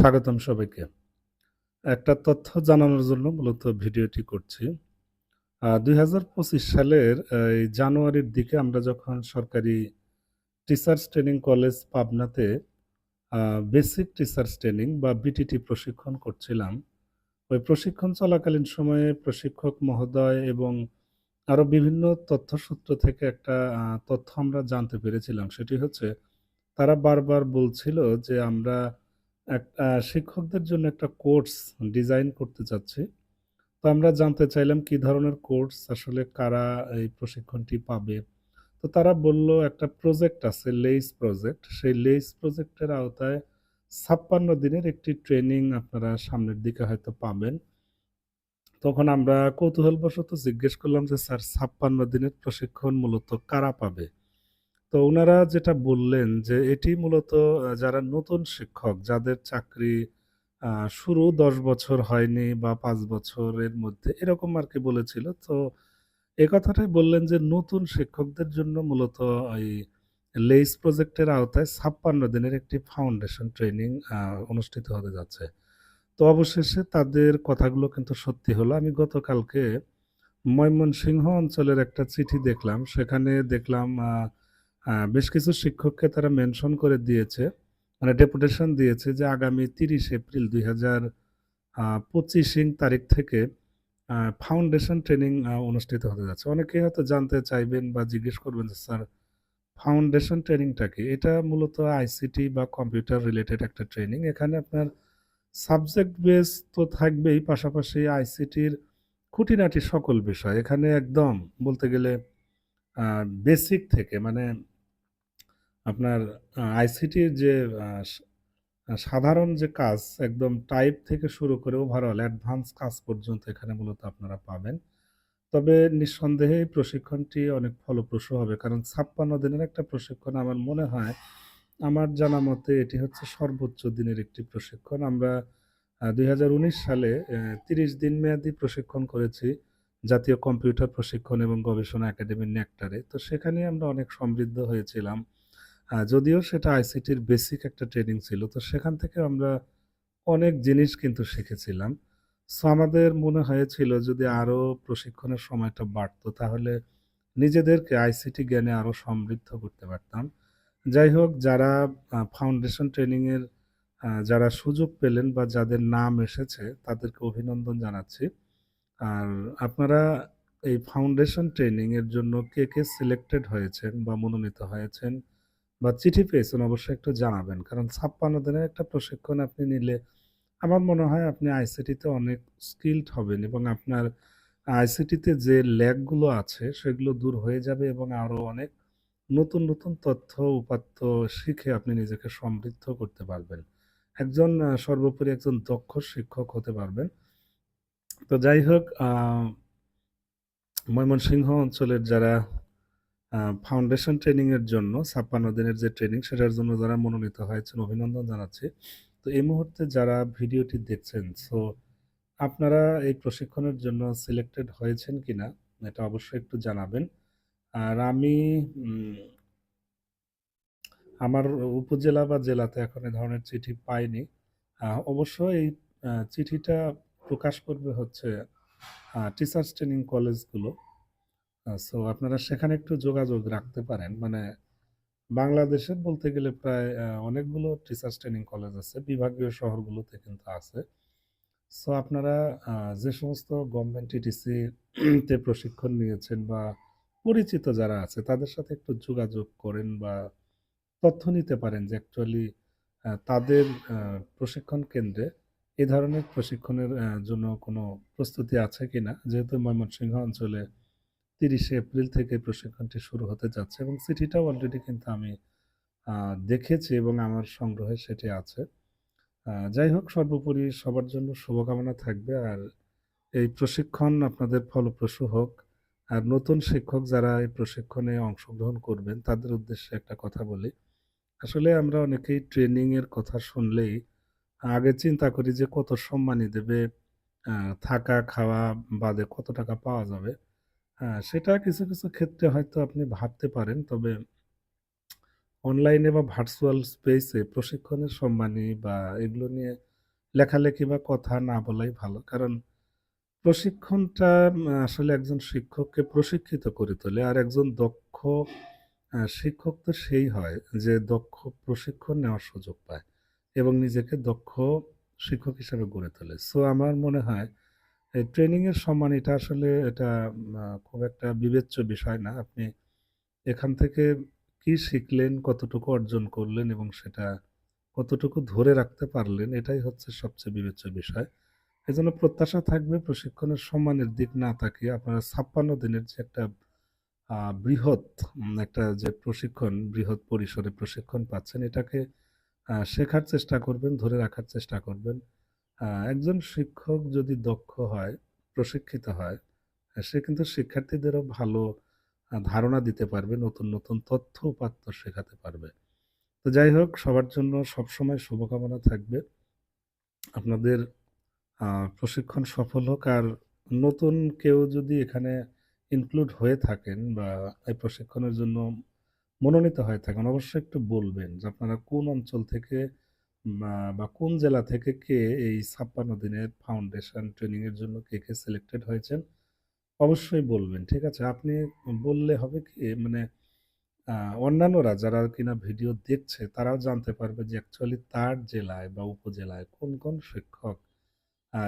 স্বাগতম সবাইকে। একটা তথ্য জানানোর জন্য মূলত ভিডিওটি করছি। ২০২৫ সালের এই জানুয়ারির দিকে আমরা যখন সরকারি টিচার্স ট্রেনিং কলেজ পাবনাতে বেসিক টিচার্স ট্রেনিং বা বিটিটি প্রশিক্ষণ করছিলাম। ওই প্রশিক্ষণ চলাকালীন সময়ে প্রশিক্ষক মহোদয় এবং আরও বিভিন্ন তথ্যসূত্র থেকে একটা তথ্য আমরা জানতে পেরেছিলাম। সেটি হচ্ছে, তারা বারবার বলছিল যে আমরা শিক্ষকদের জন্য একটা কোর্স ডিজাইন করতে চাচ্ছি। তো আমরা জানতে চাইলাম কি ধরনের কোর্স আসলে কারা এই প্রশিক্ষণটি পাবে। তো তারা বলল একটা প্রজেক্ট আছে লেইস প্রজেক্ট। সেই লেইস প্রজেক্টের আওতায় ৫৬ দিনের একটি ট্রেনিং আপনারা সামনের দিকে হয়তো পাবেন। তখন আমরা কৌতূহলবশত জিজ্ঞেস করলাম যে, "স্যার ৫৬ দিনের প্রশিক্ষণ মূলত কারা পাবে?" তো ওনারা যেটা বললেন যে, এটি মূলত যারা নতুন শিক্ষক যাদের চাকরি শুরু ১০ বছর হয়নি বা পাঁচ বছরের মধ্যে এরকম আর কি বলেছিল। তো এ কথাটাই বললেন যে, নতুন শিক্ষকদের জন্য মূলত এই লেইস প্রজেক্টের আওতায় ৫৬ দিনের একটি ফাউন্ডেশন ট্রেনিং অনুষ্ঠিত হতে যাচ্ছে। তো অবশেষে তাদের কথাগুলো কিন্তু সত্যি হলো। আমি গতকালকে ময়মনসিংহ অঞ্চলের একটা চিঠি দেখলাম। সেখানে দেখলাম বেশ কিছু শিক্ষককে তারা মেনশন করে দিয়েছে। মানে ডেপুটেশন দিয়েছে যে আগামী ৩০ এপ্রিল ২০০০ হাজার ২৫ ইং তারিখ থেকে ফাউন্ডেশন ট্রেনিং অনুষ্ঠিত হতে যাচ্ছে। অনেকেই হয়তো জানতে চাইবেন বা জিজ্ঞেস করবেন যে, "স্যার ফাউন্ডেশন ট্রেনিংটা কি?" এটা মূলত আইসিটি বা কম্পিউটার রিলেটেড একটা ট্রেনিং। এখানে আপনার সাবজেক্ট বেস তো থাকবেই পাশাপাশি আইসিটির খুঁটিনাটি সকল বিষয়। এখানে একদম বলতে গেলে বেসিক থেকে মানে আপনার আইসিটির যে সাধারণ যে কাজ একদম টাইপ থেকে শুরু করে ওভারঅল অ্যাডভান্স কাজ পর্যন্ত এখানে মূলত আপনারা পাবেন। তবে নিঃসন্দেহে প্রশিক্ষণটি অনেক ফলপ্রসূ হবে। কারণ ৫৬ দিনের একটা প্রশিক্ষণ আমার মনে হয়, আমার জানা মতে এটি হচ্ছে সর্বোচ্চ দিনের একটি প্রশিক্ষণ। আমরা ২০১৯ সালে ৩০ দিন মেয়াদী প্রশিক্ষণ করেছি জাতীয় কম্পিউটার প্রশিক্ষণ এবং গবেষণা একাডেমি নেকটারে। তো সেখানে আমরা অনেক সমৃদ্ধ হয়েছিলাম। আ যদিও সেটা আইসিটির বেসিক একটা ট্রেনিং ছিল। তো সেখান থেকে আমরা অনেক জিনিস কিন্তু শিখেছিলাম। সো আমাদের মনে হয়েছিল যদি আরও প্রশিক্ষণের সময়টা বাড়তো তাহলে নিজেদেরকে আইসিটি জ্ঞানে আরও সমৃদ্ধ করতে পারতাম। যাই হোক যারা ফাউন্ডেশন ট্রেনিংয়ের যারা সুযোগ পেলেন বা যাদের নাম এসেছে তাদেরকে অভিনন্দন জানাচ্ছি। আর আপনারা এই ফাউন্ডেশন ট্রেনিংয়ের জন্য কে, কে সিলেক্টেড হয়েছেন বা মনোনীত হয়েছেন বা চিঠি পেয়েছেন অবশ্যই একটু জানাবেন। কারণ ৫৬ দিনের একটা প্রশিক্ষণ আপনি নিলে আমার মনে হয় আপনি আইসিটিতে অনেক স্কিলড হবেন এবং আপনার আইসিটিতে যে ল্যাগগুলো আছে সেগুলো দূর হয়ে যাবে এবং আরও অনেক নতুন, নতুন তথ্য উপাত্ত শিখে আপনি নিজেকে সমৃদ্ধ করতে পারবেন। একজন সর্বোপরি একজন দক্ষ শিক্ষক হতে পারবেন। তো যাই হোক ময়মনসিংহ অঞ্চলের যারা ফাউন্ডেশন ট্রেনিং এর জন্য ৫৬ দিনের যে ট্রেনিং সেটার জন্য যারা মনোনীত হয়েছেন, অভিনন্দন জানাচ্ছি। তো এই মুহূর্তে যারা ভিডিওটি দেখছেন সো আপনারা এই প্রশিক্ষণের জন্য সিলেক্টেড হয়েছেন কিনা, এটা অবশ্যই একটু জানাবেন। আর আমি আমার উপজেলা বা জেলাতে এখন এ ধরনের চিঠি পাইনি। অবশ্য এই চিঠিটা প্রকাশ করবে হচ্ছে টিচার্স ট্রেনিং কলেজগুলো। সো আপনারা সেখানে একটু যোগাযোগ রাখতে পারেন। মানে বাংলাদেশের বলতে গেলে প্রায় অনেকগুলো টিচার্স ট্রেনিং কলেজ আছে। বিভাগীয় শহরগুলোতে কিন্তু আছে। সো আপনারা যে সমস্ত গভর্নমেন্ট টিটিসি তে প্রশিক্ষণ নিয়েছেন বা পরিচিত যারা আছে, তাদের সাথে একটু যোগাযোগ করেন বা তথ্য নিতে পারেন যে অ্যাকচুয়ালি তাদের প্রশিক্ষণ কেন্দ্রে এ ধরনের প্রশিক্ষণের জন্য কোনো প্রস্তুতি আছে কিনা? যেহেতু ময়মনসিংহ অঞ্চলে ৩০ এপ্রিল থেকে প্রশিক্ষণটি শুরু হতে যাচ্ছে এবং চিঠিটাও অলরেডি কিন্তু আমি দেখেছি এবং আমার সংগ্রহে সেটি আছে। যাই হোক সর্বোপরি সবার জন্য শুভকামনা থাকবে। আর এই প্রশিক্ষণ আপনাদের ফলপ্রসূ হোক। আর নতুন শিক্ষক যারা এই প্রশিক্ষণে অংশগ্রহণ করবেন তাদের উদ্দেশ্যে একটা কথা বলি। আসলে আমরা অনেকেই ট্রেনিংয়ের কথা শুনলেই আগে চিন্তা করি যে কত সম্মানী দেবে, থাকা, খাওয়া বাদে কত টাকা পাওয়া যাবে। হ্যাঁ, সেটা কিছু, কিছু ক্ষেত্রে হয়তো আপনি ভাবতে পারেন। তবে অনলাইনে বা ভার্চুয়াল স্পেসে প্রশিক্ষণের সম্মানী বা এগুলো নিয়ে লেখালেখি বা কথা না বলাই ভালো। কারণ প্রশিক্ষণটা আসলে একজন শিক্ষককে প্রশিক্ষিত করে তোলে। আর একজন দক্ষ শিক্ষক তো সেই হয় যে দক্ষ প্রশিক্ষণ নেওয়ার সুযোগ পায় এবং নিজেকে দক্ষ শিক্ষক হিসেবে গড়ে তোলে। সো আমার মনে হয় এই ট্রেনিং এর সম্মান এটা আসলে এটা খুব একটা বিবেচ্য বিষয় না। আপনি এখান থেকে কি শিখলেন, কতটুকু অর্জন করলেন এবং সেটা কতটুকু ধরে রাখতে পারলেন এটাই হচ্ছে সবচেয়ে বিবেচ্য বিষয়। এজন্য প্রত্যাশা থাকবে প্রশিক্ষণের সম্মানের দিক না তাকিয়ে আপনারা ৫৬ দিনের যে একটা বৃহৎ একটা যে প্রশিক্ষণ, বৃহৎ পরিসরে প্রশিক্ষণ পাচ্ছেন এটাকে শেখার চেষ্টা করবেন, ধরে রাখার চেষ্টা করবেন। একজন শিক্ষক যদি দক্ষ হয়, প্রশিক্ষিত হয়, সে কিন্তু শিক্ষার্থীদেরও ভালো ধারণা দিতে পারবে, নতুন, নতুন তথ্য উপাত্ত শেখাতে পারবে। তো যাই হোক সবার জন্য সবসময় শুভকামনা থাকবে। আপনাদের প্রশিক্ষণ সফল হোক। আর নতুন কেউ যদি এখানে ইনক্লুড হয়ে থাকেন বা এই প্রশিক্ষণের জন্য মনোনীত হয়ে থাকেন অবশ্যই একটু বলবেন যে আপনারা কোন অঞ্চল থেকে বা, কোন জেলা থেকে কে এই ৫৬ দিনের ফাউন্ডেশন ট্রেনিং এর জন্য কে, কে সিলেক্টেড হয়েছেন অবশ্যই বলবেন। ঠিক আছে? আপনি বললে হবে কি মানে অন্যান্যরা যারা কিনা ভিডিও দেখছে তারাও জানতে পারবে যে অ্যাকচুয়ালি তার জেলায় বা উপজেলায় কোন, কোন শিক্ষক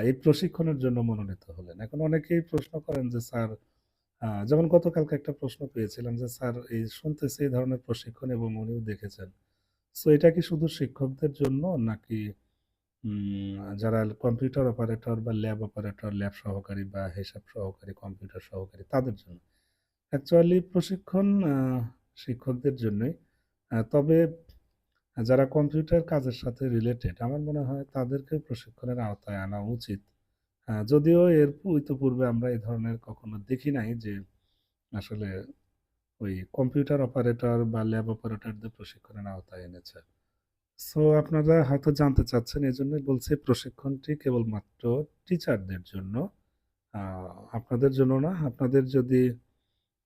এই প্রশিক্ষণের জন্য মনোনীত হলেন। এখন অনেকেই প্রশ্ন করেন যে স্যার যেমন গতকালকে একটা প্রশ্ন পেয়েছিলাম যে স্যার এই শুনতেছি এই ধরনের প্রশিক্ষণ এবং উনিও দেখেছেন। সো এটা কি শুধু শিক্ষকদের জন্য নাকি যারা কম্পিউটার অপারেটর বা ল্যাব অপারেটর, ল্যাব সহকারী বা হিসাব সহকারী, কম্পিউটার সহকারী তাদের জন্য? অ্যাকচুয়ালি প্রশিক্ষণ শিক্ষকদের জন্যই। তবে যারা কম্পিউটার কাজের সাথে রিলেটেড আমার মনে হয় তাদেরকেও প্রশিক্ষণের আওতায় আনা উচিত। যদিও এর ইতপূর্বে আমরা এ ধরনের কখনো দেখি নাই যে আসলে ওই কম্পিউটার অপারেটর বা ল্যাব অপারেটরদের প্রশিক্ষণের আওতায় এনেছে। সো, আপনারা হয়তো জানতে চাচ্ছেন, এজন্যই বলছি প্রশিক্ষণটি কেবলমাত্র টিচারদের জন্য। আপনাদের জন্য না। আপনাদের যদি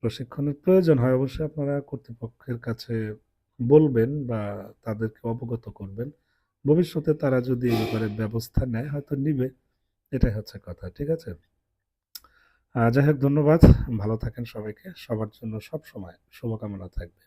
প্রশিক্ষণের প্রয়োজন হয়, অবশ্যই আপনারা কর্তৃপক্ষের কাছে বলবেন বা তাদেরকে অবগত করবেন। ভবিষ্যতে তারা যদি এ ব্যাপারে ব্যবস্থা নেয়, হয়তো নিবে। এটাই হচ্ছে কথা। ঠিক আছে? যাই হোক ধন্যবাদ। ভালো থাকেন সবাইকে। সবার জন্য সব সময় শুভকামনা থাকবে।